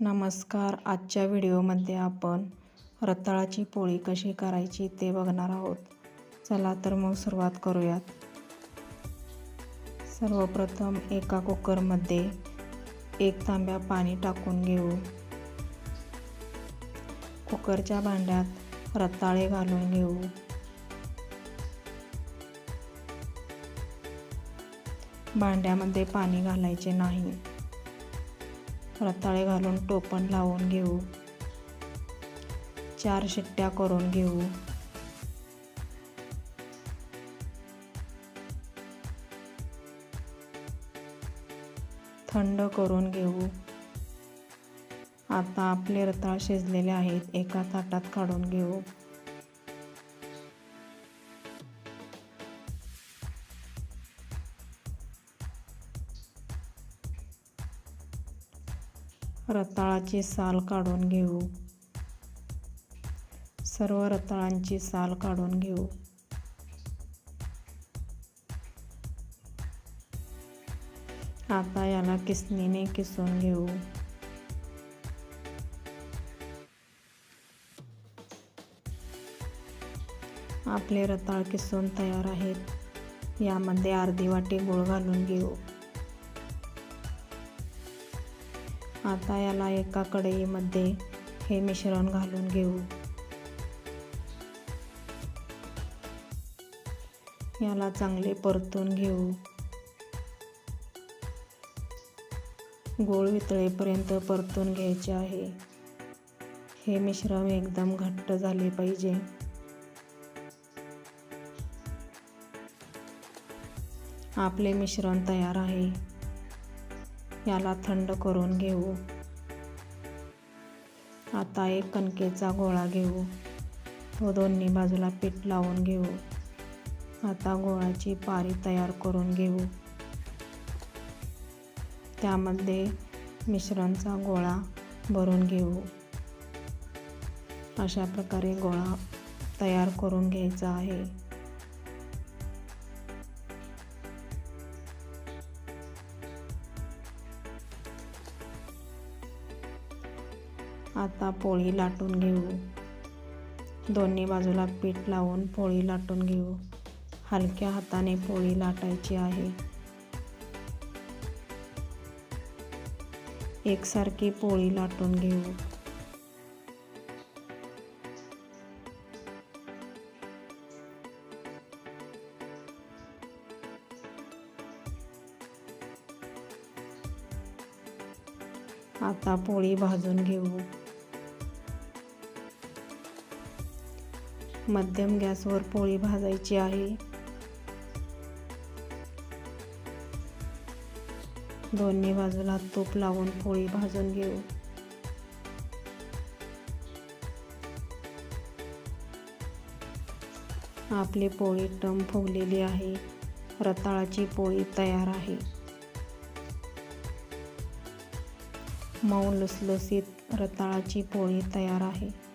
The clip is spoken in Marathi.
नमस्कार. आजच्या व्हिडिओमध्ये आपण रताळाची पोळी कशी करायची ते बघणार आहोत. चला तर मग सुरुवात करूयात. सर्वप्रथम एका कुकरमध्ये एक तांब्या पाणी टाकून घेऊ. कुकरच्या भांड्यात रताळे घालून घेऊ. भांड्यामध्ये पाणी घालायचे नाही. रताळे घालून टोपण लावून घेऊ. चार शिट्ट्या करून घेऊ. थंड करून घेऊ. आता आपले रताळ शिजलेले आहेत एका ताटात काढून घेऊ. रताळाची साल काढून घेऊ. सर्व रताळांची साल काढून घेऊ. आता याला किसणीने किसून घेऊ. आपले रताळ किसून तयार आहेत. यामध्ये अर्धी वाटी गूळ घालून घेऊ. आता याला एका कढईमध्ये हे मिश्रण घालून घेऊ. याला चांगले परतून घेऊ. गोळ वितळेपर्यंत परतून घ्यायचे आहे. हे मिश्रण एकदम घट्ट झाले पाहिजे. आपले मिश्रण तयार आहे. याला थंड करून घेऊ. आता एक कणकेचा गोळा घेऊ. तो दोन्ही बाजूला पीठ लावून घेऊ. आता गोळाची पारी तयार करून घेऊ. त्यामध्ये मिश्रणचा गोळा भरून घेऊ. अशा प्रकारे गोळा तयार करून घ्यायचा आहे. आता पोळी लाटून घेऊ. दोन्ही बाजूला पीठ लावून पोळी लाटून घेऊ. हलक्या हाताने पोळी लाटायची आहे. एकसारखी पोळी लाटून घेऊ. आता पोळी भाजून घेऊ. मध्यम गॅसवर पोळी भाजायची आहे. दोन्ही बाजूला तूप लावून पोळी भाजून घेऊ. आपली पोळी टम फुगलेली आहे. रताळाची पोळी तयार आहे. मऊ लुसलुसीत रताळाची पोळी तयार आहे.